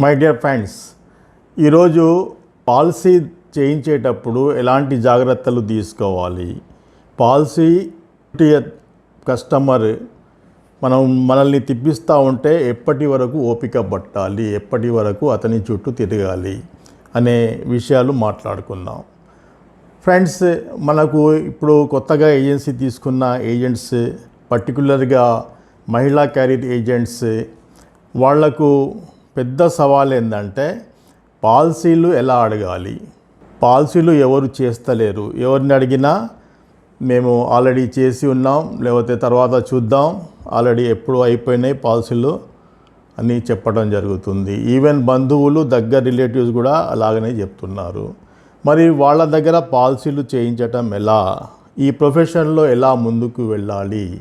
My dear friends ఈరోజు policy చేయించేటప్పుడు ఎలాంటి జాగ్రత్తలు తీసుకోవాలి? పాలసీ కస్టమర్ మనం మనల్ని తిప్పిస్తూ ఉంటే ఎప్పటి వరకు ఓపిక పట్టాలి? ఎప్పటి వరకు అతని చుట్టూ తిరగాలి? అనే విషయాలు మాట్లాడుకుందాం. ఫ్రెండ్స్ మనకు ఇప్పుడు కొత్తగా ఏజెన్సీ తీసుకున్న ఏజెంట్స్ పర్టికులర్గా మహిళా క్యారియర్ ఏజెంట్స్ వాళ్ళకు పెద్ద సవాల్ ఏంటంటే పాలసీలు ఎలా అడగాలి? పాలసీలు ఎవరు చేస్తలేరు? ఎవరిని అడిగినా మేము ఆల్రెడీ చేసి ఉన్నాం లేకపోతే తర్వాత చూద్దాం. ఆల్రెడీ ఎప్పుడు అయిపోయినాయి పాలసీలు అని చెప్పడం జరుగుతుంది. ఈవెన్ బంధువులు దగ్గర రిలేటివ్స్ కూడా అలాగనే చెప్తున్నారు. మరి వాళ్ళ దగ్గర పాలసీలు చేయించటం ఎలా? ఈ ప్రొఫెషన్లో ఎలా ముందుకు వెళ్ళాలి?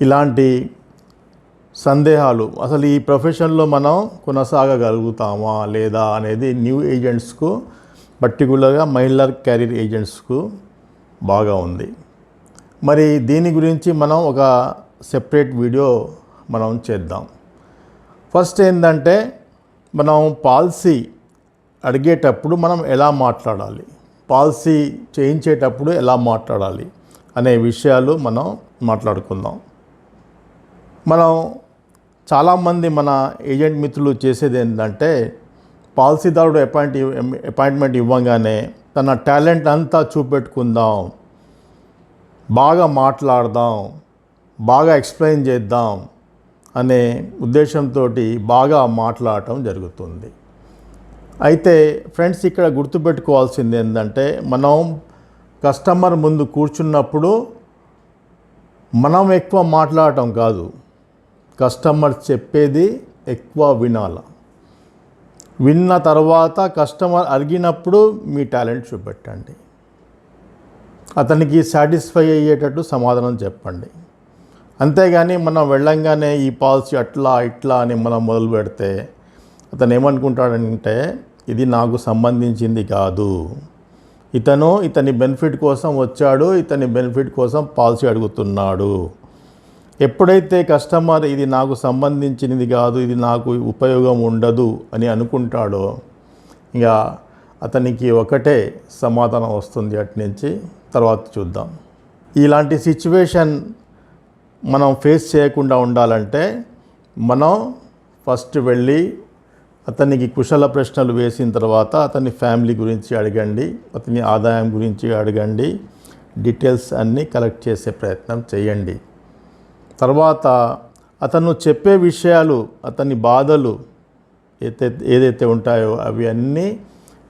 ఇలాంటి సందేహాలు. అసలు ఈ ప్రొఫెషన్లో మనం కొనసాగగలుగుతామా లేదా అనేది న్యూ ఏజెంట్స్కు పర్టికులర్గా మహిళా క్యారీర్ ఏజెంట్స్కు బాగా ఉంది. మరి దీని గురించి మనం ఒక సెపరేట్ వీడియో మనం చేద్దాం. ఫస్ట్ ఏంటంటే మనం పాలసీ అడిగేటప్పుడు మనం ఎలా మాట్లాడాలి? పాలసీ చేయించేటప్పుడు ఎలా మాట్లాడాలి? అనే విషయాలు మనం మాట్లాడుకుందాం. మనం చాలామంది మన ఏజెంట్ మిత్రులు చేసేది ఏంటంటే పాలసీదారుడు అపాయింట్ అపాయింట్మెంట్ ఇవ్వగానే తన టాలెంట్ అంతా చూపెట్టుకుందాం బాగా మాట్లాడదాం బాగా ఎక్స్ప్లెయిన్ చేద్దాం అనే ఉద్దేశంతో బాగా మాట్లాడటం జరుగుతుంది. అయితే ఫ్రెండ్స్ ఇక్కడ గుర్తుపెట్టుకోవాల్సింది ఏంటంటే మనం కస్టమర్ ముందు కూర్చున్నప్పుడు మనం ఎక్కువ మాట్లాడటం కాదు. కస్టమర్ చెప్పేది ఎక్కువ వినాల. విన్న తర్వాత కస్టమర్ అడిగినప్పుడు మీ టాలెంట్ చూపెట్టండి. అతనికి సాటిస్ఫై అయ్యేటట్టు సమాధానం చెప్పండి. అంతేగాని మనం వెళ్ళంగానే ఈ పాలసీ అట్లా ఇట్లా అని మనం మొదలు పెడితే అతను ఏమనుకుంటాడంటే ఇది నాకు సంబంధించింది కాదు. ఇతను ఇతని బెనిఫిట్ కోసం వచ్చాడు ఇతని బెనిఫిట్ కోసం పాలసీ అడుగుతున్నాడు. ఎప్పుడైతే కస్టమర్ ఇది నాకు సంబంధించినది కాదు ఇది నాకు ఉపయోగం ఉండదు అని అనుకుంటాడో ఇక అతనికి ఒకటే సమాధానం వస్తుంది అటు నుంచి. తర్వాత చూద్దాం. ఇలాంటి సిచ్యువేషన్ మనం ఫేస్ చేయకుండా ఉండాలంటే మనం ఫస్ట్ వెళ్ళి అతనికి కుశల ప్రశ్నలు వేసిన తర్వాత అతని ఫ్యామిలీ గురించి అడగండి అతని ఆదాయం గురించి అడగండి డీటెయిల్స్ అన్నీ కలెక్ట్ చేసే ప్రయత్నం చేయండి. తర్వాత అతను చెప్పే విషయాలు అతని బాధలు ఏదైతే ఏదైతే ఉంటాయో అవి అన్నీ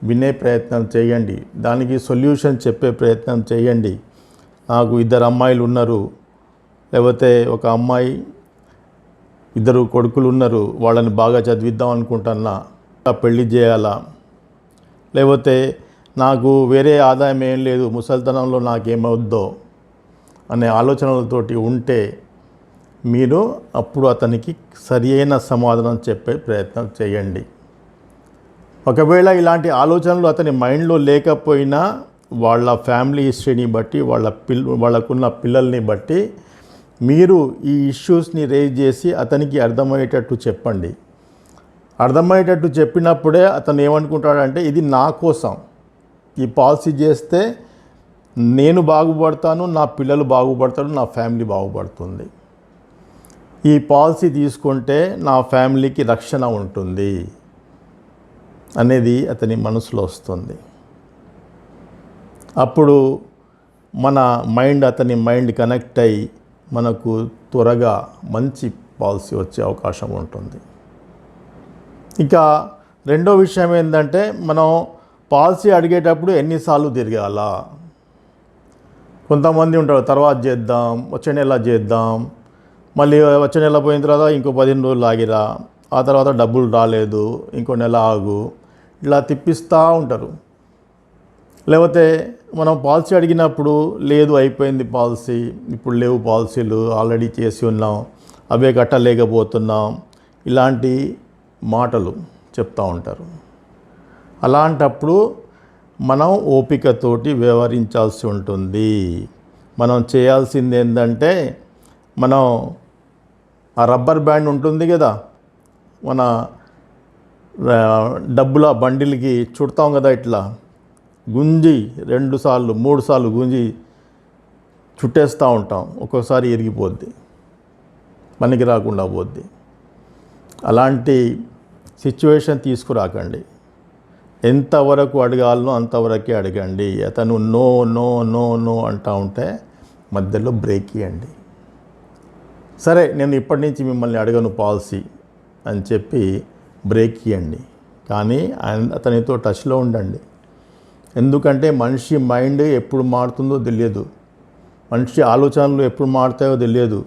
వినే ప్రయత్నం చేయండి. దానికి సొల్యూషన్ చెప్పే ప్రయత్నం చేయండి. నాకు ఇద్దరు అమ్మాయిలు ఉన్నారు. లేకపోతే ఒక అమ్మాయి ఇద్దరు కొడుకులు ఉన్నారు. వాళ్ళని బాగా చదివిద్దాం అనుకుంటున్నా. పెళ్ళి చేయాలా? లేకపోతే నాకు వేరే ఆదాయం ఏం లేదు. ముసలితనంలో నాకేమవుద్దో అనే ఆలోచనలతోటి ఉంటే మీరు అప్పుడు అతనికి సరి అయిన సమాధానం చెప్పే ప్రయత్నం చేయండి. ఒకవేళ ఇలాంటి ఆలోచనలు అతని మైండ్లో లేకపోయినా వాళ్ళ ఫ్యామిలీ హిస్టరీని బట్టి వాళ్ళ పిల్ వాళ్ళకున్న పిల్లల్ని బట్టి మీరు ఈ ఇష్యూస్ని రేజ్ చేసి అతనికి అర్థమయ్యేటట్టు చెప్పండి. అర్థమయ్యేటట్టు చెప్పినప్పుడే అతను ఏమనుకుంటాడంటే ఇది నా కోసం. ఈ పాలసీ చేస్తే నేను బాగుపడతాను నా పిల్లలు బాగుపడతారు నా ఫ్యామిలీ బాగుపడుతుంది. ఈ పాలసీ తీసుకుంటే నా ఫ్యామిలీకి రక్షణ ఉంటుంది అనేది అతని మనసులో వస్తుంది. అప్పుడు మన మైండ్ అతని మైండ్ కనెక్ట్ అయ్యి మనకు త్వరగా మంచి పాలసీ వచ్చే అవకాశం ఉంటుంది. ఇక రెండో విషయం ఏంటంటే మనం పాలసీ అడిగేటప్పుడు ఎన్నిసార్లు తిరగాల? కొంతమంది ఉంటారు తర్వాత చేద్దాం వచ్చే నెల చేద్దాం మళ్ళీ వచ్చే నెల పోయిన తర్వాత ఇంకో పదిహేను రోజులు ఆగిరా. ఆ తర్వాత డబ్బులు రాలేదు. ఇంకో నెల ఆగు. ఇలా తిప్పిస్తూ ఉంటారు. లేకపోతే మనం పాలసీ అడిగినప్పుడు లేదు అయిపోయింది పాలసీ. ఇప్పుడు లేవు పాలసీలు. ఆల్రెడీ చేసి ఉన్నాం. అవే కట్టలేకపోతున్నాం. ఇలాంటి మాటలు చెప్తూ ఉంటారు. అలాంటప్పుడు మనం ఓపికతోటి వ్యవహరించాల్సి ఉంటుంది. మనం చేయాల్సింది ఏంటంటే మనం ఆ రబ్బర్ బ్యాండ్ ఉంటుంది కదా మన డబ్బుల బండిల్కి చుడతాం కదా ఇట్లా. గుంజి రెండు సార్లు మూడు సార్లు గుంజి చుట్టేస్తూ ఉంటాం. ఒక్కోసారి ఇరిగిపోద్ది. పనికి రాకుండా పోద్ది. అలాంటి సిచ్యువేషన్ తీసుకురాకండి. ఎంతవరకు అడగాలనో అంతవరకే అడగండి. అతను నో నో నో నో అంటా ఉంటే మధ్యలో బ్రేక్ ఇవ్వండి సరే నేను ఇప్పటి నుంచి మిమ్మల్ని అడగను పాలసీ అని చెప్పి బ్రేక్ ఇవ్వండి కానీ ఆయన అతనితో టచ్లో ఉండండి. ఎందుకంటే మనిషి మైండ్ ఎప్పుడు మారుతుందో తెలియదు. మనిషి ఆలోచనలు ఎప్పుడు మారుతాయో తెలియదు.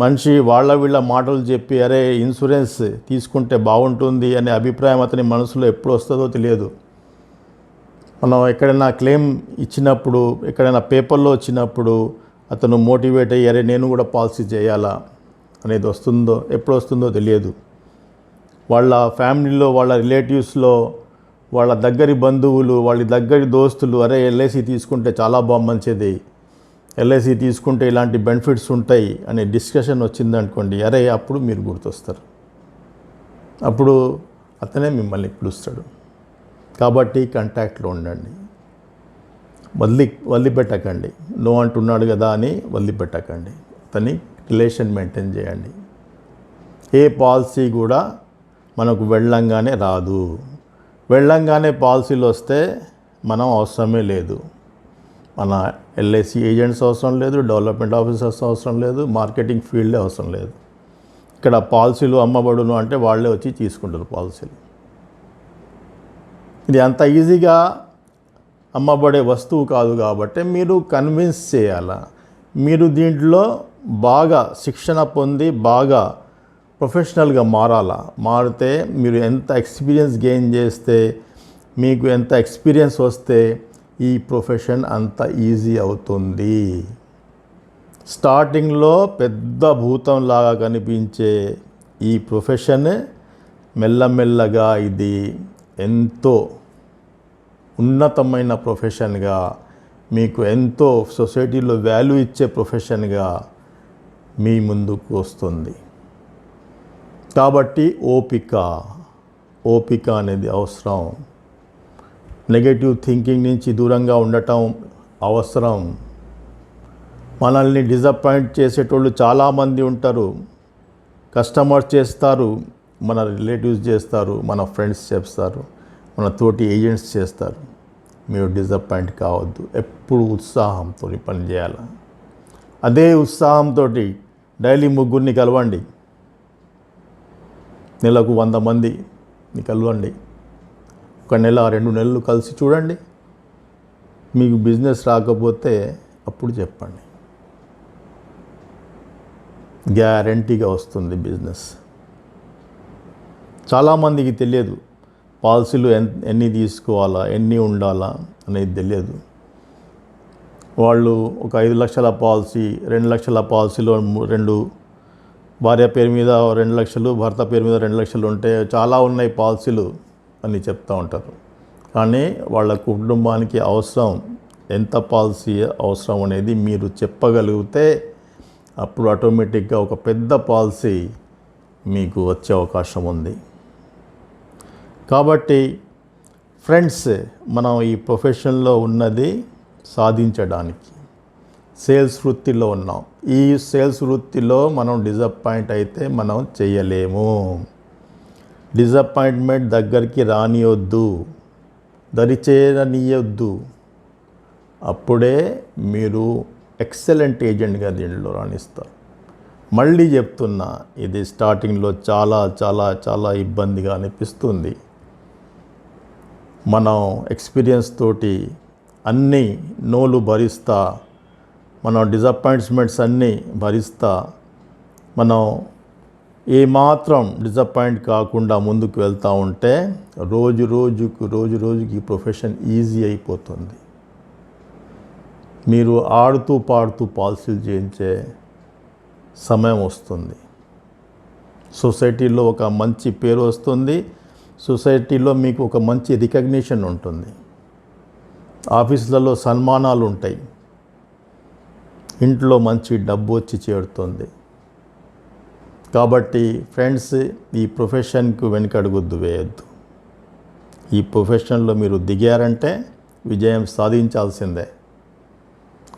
మనిషి వాళ్ళ వీళ్ళ మాటలు చెప్పి అరే ఇన్సూరెన్స్ తీసుకుంటే బాగుంటుంది అనే అభిప్రాయం అతని మనసులో ఎప్పుడు వస్తుందో తెలియదు. మనం ఎక్కడైనా క్లెయిమ్ ఇచ్చినప్పుడు ఎక్కడైనా పేపర్లో వచ్చినప్పుడు అతను మోటివేట్ అయ్యి అరే నేను కూడా పాలసీ చేయాలా అనేది వస్తుందో ఎప్పుడు వస్తుందో తెలియదు. వాళ్ళ ఫ్యామిలీలో వాళ్ళ రిలేటివ్స్లో వాళ్ళ దగ్గరి బంధువులు వాళ్ళ దగ్గరి దోస్తులు అరే ఎల్ఐసి తీసుకుంటే చాలా బాగా మంచిది ఎల్ఐసి తీసుకుంటే ఇలాంటి బెనిఫిట్స్ ఉంటాయి అనే డిస్కషన్ వచ్చిందనుకోండి అరే అప్పుడు మీరు గుర్తొస్తారు. అప్పుడు అతనే మిమ్మల్ని పిలుస్తాడు. కాబట్టి కాంటాక్ట్లో ఉండండి. వదిలి వదిలిపెట్టకండి నో అంటున్నాడు కదా అని వదిలిపెట్టకండి అతని రిలేషన్ మెయింటైన్ చేయండి. ఏ పాలసీ కూడా మనకు వెళ్ళంగానే రాదు. వెళ్ళంగానే పాలసీలు వస్తే మనం అవసరమే లేదు. మన ఎల్ఐసి ఏజెంట్స్ అవసరం లేదు డెవలప్మెంట్ ఆఫీసర్స్ అవసరం లేదు మార్కెటింగ్ ఫీల్డే అవసరం లేదు. ఇక్కడ పాలసీలు అమ్మబడును అంటే వాళ్ళే వచ్చి తీసుకుంటారు పాలసీలు. ఇది అంత ఈజీగా అమ్మబడే వస్తువు కాదు కాబట్టి మీరు కన్విన్స్ చేయాలా? మీరు దీంట్లో బాగా శిక్షణ పొంది బాగా ప్రొఫెషనల్గా మారాలా? మారితే మీరు ఎంత ఎక్స్పీరియన్స్ గెయిన్ చేస్తే మీకు ఎంత ఎక్స్పీరియన్స్ వస్తే ఈ ప్రొఫెషన్ అంత ఈజీ అవుతుంది. స్టార్టింగ్లో పెద్ద భూతంలాగా కనిపించే ఈ ప్రొఫెషన్ మెల్లమెల్లగా ఇది ఎంతో ఉన్నతమైన ప్రొఫెషన్గా మీకు ఎంతో సొసైటీలో వాల్యూ ఇచ్చే ప్రొఫెషన్గా మీ ముందుకు వస్తుంది. కాబట్టి ఓపిక ఓపిక అనేది అవసరం. నెగటివ్ థింకింగ్ నుంచి దూరంగా ఉండటం అవసరం. మనల్ని డిసప్పాయింట్ చేసేటోళ్ళు చాలామంది ఉంటారు. కస్టమర్స్ చేస్తారు మన రిలేటివ్స్ చేస్తారు మన ఫ్రెండ్స్ చేస్తారు. మన తోటి ఏజెంట్స్ చేస్తారు. మీరు డిసప్పాయింట్ కావద్దు. ఎప్పుడు ఉత్సాహంతో పని చేయాలి. అదే ఉత్సాహంతో డైలీ ముగ్గురిని కలవండి. నెలకు వంద మందిని కలవండి. ఒక నెల రెండు నెలలు కలిసి చూడండి. మీకు బిజినెస్ రాకపోతే అప్పుడు చెప్పండి. గ్యారంటీగా వస్తుంది బిజినెస్. చాలామందికి తెలియదు. పాలసీలు ఎన్ ఎన్ని తీసుకోవాలా ఎన్ని ఉండాలా అనేది తెలియదు. వాళ్ళు ఒక ఐదు లక్షల పాలసీ రెండు లక్షల పాలసీలో రెండు భార్య పేరు మీద రెండు లక్షలు భర్త పేరు మీద రెండు లక్షలు ఉంటే చాలా ఉన్నాయి పాలసీలు అని చెప్తూ ఉంటారు. కానీ వాళ్ళ కుటుంబానికి అవసరం ఎంత పాలసీ అవసరం అనేది మీరు చెప్పగలిగితే అప్పుడు ఆటోమేటిక్గా ఒక పెద్ద పాలసీ మీకు వచ్చే అవకాశం ఉంది. కాబట్టి ఫ్రెండ్స్ మనం ఈ ప్రొఫెషన్లో ఉన్నది సాధించడానికి సేల్స్ వృత్తిలో ఉన్నాం. ఈ సేల్స్ వృత్తిలో మనం డిసప్పాయింట్ అయితే మనం చేయలేము. డిసప్పాయింట్మెంట్ దగ్గరికి రానియొద్దు దరిచేరనీయొద్దు. అప్పుడే మీరు ఎక్సలెంట్ ఏజెంట్గా దీనిలో రాణిస్తారు. మళ్ళీ చెప్తున్నా ఇది స్టార్టింగ్లో చాలా చాలా చాలా ఇబ్బందిగా అనిపిస్తుంది. మనం ఎక్స్పీరియన్స్ తోటి అన్నీ నోలు భరిస్తా మనం డిసప్పాయింట్మెంట్స్ అన్నీ భరిస్తా మనం ఏమాత్రం డిసప్పాయింట్ కాకుండా ముందుకు వెళ్తూ ఉంటే రోజు రోజుకు రోజు రోజుకి ఈ ప్రొఫెషన్ ఈజీ అయిపోతుంది. మీరు ఆడుతూ పాడుతూ పాలసీలు చేయించే సమయం వస్తుంది. సొసైటీలో ఒక మంచి పేరు వస్తుంది. సొసైటీలో మీకు ఒక మంచి రికగ్నిషన్ ఉంటుంది. ఆఫీసులలో సన్మానాలు ఉంటాయి. ఇంట్లో మంచి డబ్బు వచ్చి చేరుతుంది. కాబట్టి ఫ్రెండ్స్ ఈ ప్రొఫెషన్కు వెనుకడుగుద్దు వేయద్దు. ఈ ప్రొఫెషన్లో మీరు దిగారంటే విజయం సాధించాల్సిందే.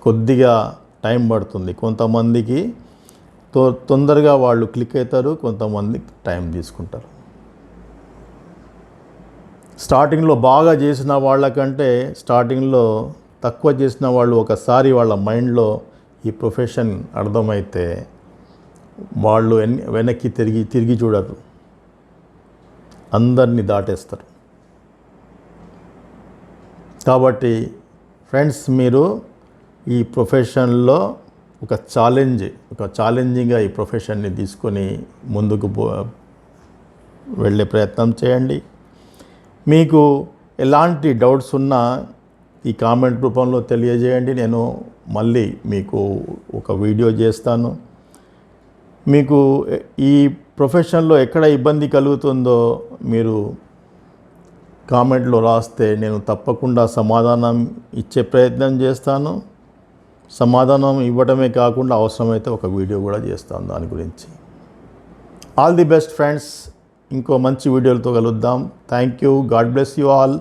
కొద్దిగా టైం పడుతుంది. కొంతమందికి తొ తొందరగా వాళ్ళు క్లిక్ అవుతారు కొంతమంది టైం తీసుకుంటారు. స్టార్టింగ్లో బాగా చేసిన వాళ్ళకంటే స్టార్టింగ్లో తక్కువ చేసిన వాళ్ళు ఒకసారి వాళ్ళ మైండ్లో ఈ ప్రొఫెషన్ అర్థమైతే వాళ్ళు వెనక్కి తిరిగి తిరిగి చూడరు. అందరినీ దాటేస్తారు. కాబట్టి ఫ్రెండ్స్ మీరు ఈ ప్రొఫెషన్లో ఒక ఛాలెంజ్ ఒక ఛాలెంజింగ్గా ఈ ప్రొఫెషన్ని తీసుకొని ముందుకు పో వెళ్ళే ప్రయత్నం చేయండి. మీకు ఎలాంటి డౌట్స్ ఉన్నా ఈ కామెంట్ రూపంలో తెలియజేయండి. నేను మళ్ళీ మీకు ఒక వీడియో చేస్తాను. మీకు ఈ ప్రొఫెషన్లో ఎక్కడ ఇబ్బంది కలుగుతుందో మీరు కామెంట్లో రాస్తే నేను తప్పకుండా సమాధానం ఇచ్చే ప్రయత్నం చేస్తాను. సమాధానం ఇవ్వడమే కాకుండా అవసరమైతే ఒక వీడియో కూడా చేస్తాను దాని గురించి. ఆల్ ది బెస్ట్ ఫ్రెండ్స్ ఇంకో మంచి వీడియోలతో కలుద్దాం. Thank you God bless you all